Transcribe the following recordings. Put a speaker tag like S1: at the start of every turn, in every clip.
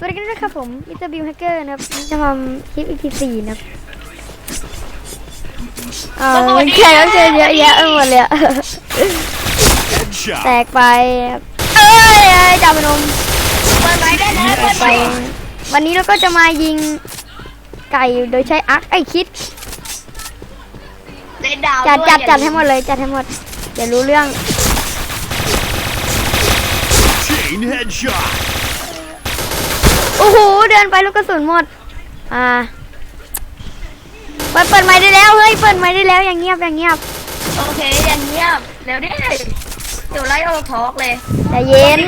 S1: สวัสดีกันด้วยครับผมมิสเตอร์บิวแฮกเกอร์นะครับวันนี้จะทำคลิป EP สี่นะครับอ่ามันแขกรับเชิญเยอะแยะไปหมดเลยอะ
S2: Headshot.
S1: แตกไปครับเอ้ยเอ้ยจับมันนม
S3: เปิดไม้ได้แล้ว
S1: แต
S3: เปิ
S1: ก
S3: ด
S1: ไป
S3: ไม้
S1: วันนี้เราก็จะมายิงไก่โดยใช้อาร์คไอคิด
S3: เล่นดาว
S1: จัด
S3: วย
S1: จัด
S3: อย่า
S1: จัดให้หมดเลยจัดให้หมดเดี๋ยวรู้เรื่อง
S2: Chain headshot.
S1: โอ้โห เดินไปลูกกระสุนหมด อ่าเปิดเปิดไม้ได้แล้ว เฮ้ย เปิดไม้ได้แล้ว อย่างเงียบ อย่างเงียบ
S3: โอเคอย่างเงียบเดี๋ยวดิเดี๋ยวไล่ออกทอกเลย
S1: ใจเย็น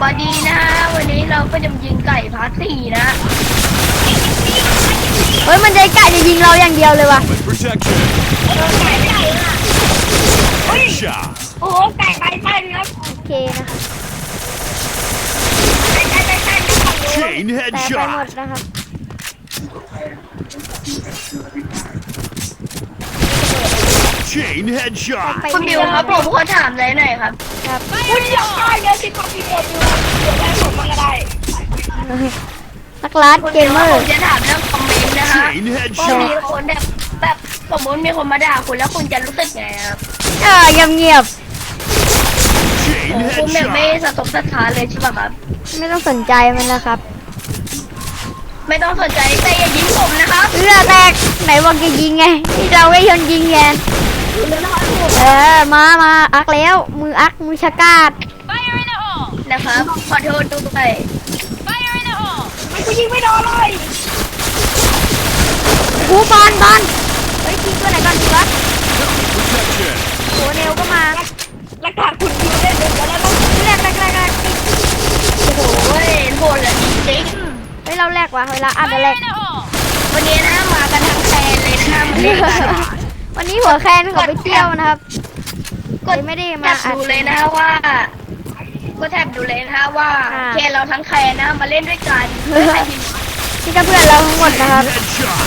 S3: บอดีนะฮะวันนี้เราก็จะมายิงไก่พาร์ทสี่นะ
S1: เฮ้ย มันใจไก่จะยิงเราอย่างเดียวเลยว่ะ
S2: With protection.
S3: โดนไก่ไม่ได้ละ
S2: Headshot.
S3: โอ้โหไก่ไปสั้นครับ
S1: โอเคนะคะ
S3: ไก่ไก่ไปสั้นครับฝั่งนู้น
S2: Chain
S1: แต่ไปหมด
S2: headshot.
S1: นะครับ
S2: Chain headshot.
S1: ไป
S3: คุณบิวครับผมขอถามเลยหน่อยครับ
S1: ครับ
S3: คุณอยากได้เยอะสิครับพี่บิวเดี๋ยวให้ผมมาก็ได้
S1: นักลัด
S3: คุณ
S1: เก
S3: บิ
S1: ม
S3: ว
S1: เม
S3: ค
S1: อ
S3: รับผ
S1: ร์
S3: มจะถามเรื่องคอมเมนต์นะฮะ
S2: Chain
S3: ก็มี
S2: headshot.
S3: คนแบบแบบสมมติมีคนมาด่าคุณแล้วคุณจะรู้สึกไงครับ
S1: เออเงียบเงียบ
S2: Chain
S3: คุณแบบไม่
S2: headshot.
S3: สะทกสะท้านเลยใช่ป่ะครับ
S1: ๆไม่ต้องสนใจมันนะครับ
S3: ไม่ต้องสนใจแต่อย่ายิงผมนะครับ
S1: เรือแตกไหนบอกจะยิงไงที่เราไม่ยนยิงไงเออมามาอักแล้ว มืออักมือชะกาด
S3: นะครับขอโทษด้วยไม่กูยิงไม่โดนเลย
S1: กูบอลบอลเฮ้ยยิงตัวไหนก่อนดีวะ
S2: Protection.
S1: โหเนวก็มา
S3: หลักฐานคุณยิงได้หนึ่งแล้วนะ
S1: แรกแรกแรกแรก
S3: โอ้โหโหดเหลือจริง
S1: เฮ้ยเราแรกว่ะเวลาอัดอะแรก
S3: ๆวันนี้นะมากันทั้งแคนเลยนะมาเล่นกัน
S1: วันนี้หัวแคนเขาไปเที่ยวนะครับ
S3: กด
S1: ไม่ได้
S3: แท
S1: มา
S3: บ
S1: อัด
S3: ดูเลยนะว่าก็แทบดูเลยนะว่า
S1: อ่า
S3: แคนเราทั้งแคนนะมาเล่นด้วยกันไม่ใช่ทีม
S1: นี่ก็เพื่อนเราทั้งหมดนะครับ
S2: Headshot.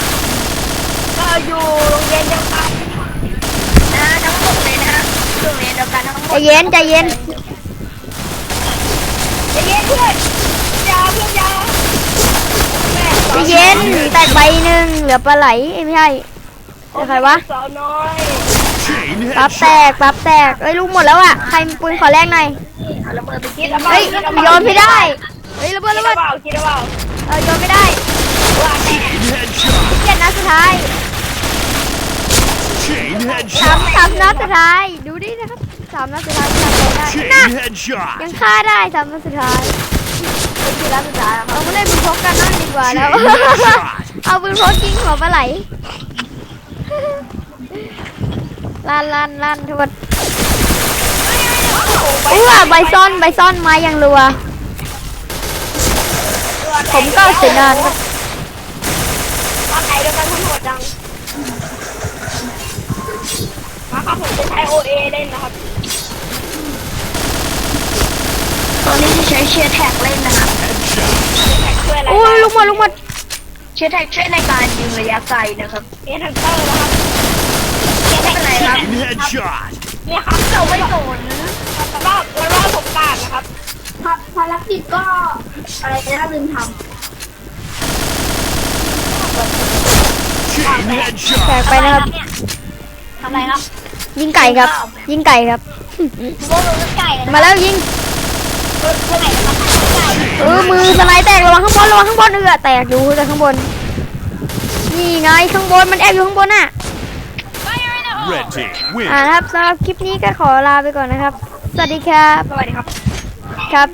S3: ก็อยู่โรงเรียนเดียวกันนะทั้งหมดเลยนะโรงเรียนเดียวกันทั้งหมด
S1: ใจเย็นใจเย็น
S3: ใจเย็นเพื่อนอยาเพื่อนอยา
S1: ใจ เย็นแตกใบหนึ่งเหลือปลาไหลเอ้ยไม่ใช่เหลือใครวะ
S3: สาวน้อย
S2: Chain
S1: ปั๊บแต
S2: headshot.
S1: กปั๊บแตกเอ้ยลูกหมดแล้วอะใครมีปืนขอแรกหน่อย
S3: เอาระเบิดไปกิน
S1: เฮ้ยโยนไม่ได้เฮ้ยระเบิด
S3: กิ
S1: ระ
S3: น
S1: เบิด
S3: เปล่ากินเปล่า
S1: เออโยนไม่ได้
S3: ว่าแน่
S2: Chain headshot.
S1: เกียรนัดสุดท้าย
S2: Chain
S1: สาม
S2: headshot.
S1: สามนัดสุดท้ายดูดินะครับสามนัดสุดท้ายทำอะไรได้
S2: Chain
S1: น่ะ
S2: headshot.
S1: ยังฆ่าได้สามนัดสุดท้าย
S3: กินแล้วสุดท้ายครับ
S1: เราไม่เล่นปืนพกกันนั่นดีกว่าแล้ว
S2: Chain headshot.
S1: เอาปืนพกยิงหัวปลาไหลลั่นลั่นลั่นทุกคนอุ้ยว่ะใบซ่อนใบซ่อนไม้ยังรัว ผมก็เสียดายครับ
S3: ว่าไหนเดียวกันทั้งหมดจังมาครับผมจะใช้ OA เล่นนะครับ ตอนนี้จะใช้เชียร์แท็กเล่นนะครับ ช่วยอะไร
S1: อุ้ยลูกหมดลูกหมด
S3: เชียร์แท็กช่วยในการยิงระยะไกลนะครับเอทันเตอร์นะครับเชียร์แท็กอะไรครับ
S2: Chain headshot.
S3: เนี่ยครับเราไม่สนแต่ว่าวันว่าผมกาดนะครับภารกิจก็อะไรนะลืมท
S2: Chain
S1: แต
S2: headshot.
S1: กไปนะครับำ
S3: ทำอะไรครับ
S1: ยิงไก่ครับ ยิงไก่ครับ
S3: โบโลไก่
S1: มาแล้วยิง
S3: เมื่อไหร่จะมาขายไก่
S1: เออมือสไลด์แตกระวังข้างบนระวังข้างบนเออแตกอยู่แต่ข้างบน นี่ไงข้างบนมันแอบอยู่ข้างบนน่ะ
S2: Red team
S1: อ่า
S2: win.
S1: นะครับสำหรับคลิปนี้ก็ขอลาไปก่อนนะครับ สวัสดีครับ
S3: สวัสดีครับ
S1: ครับ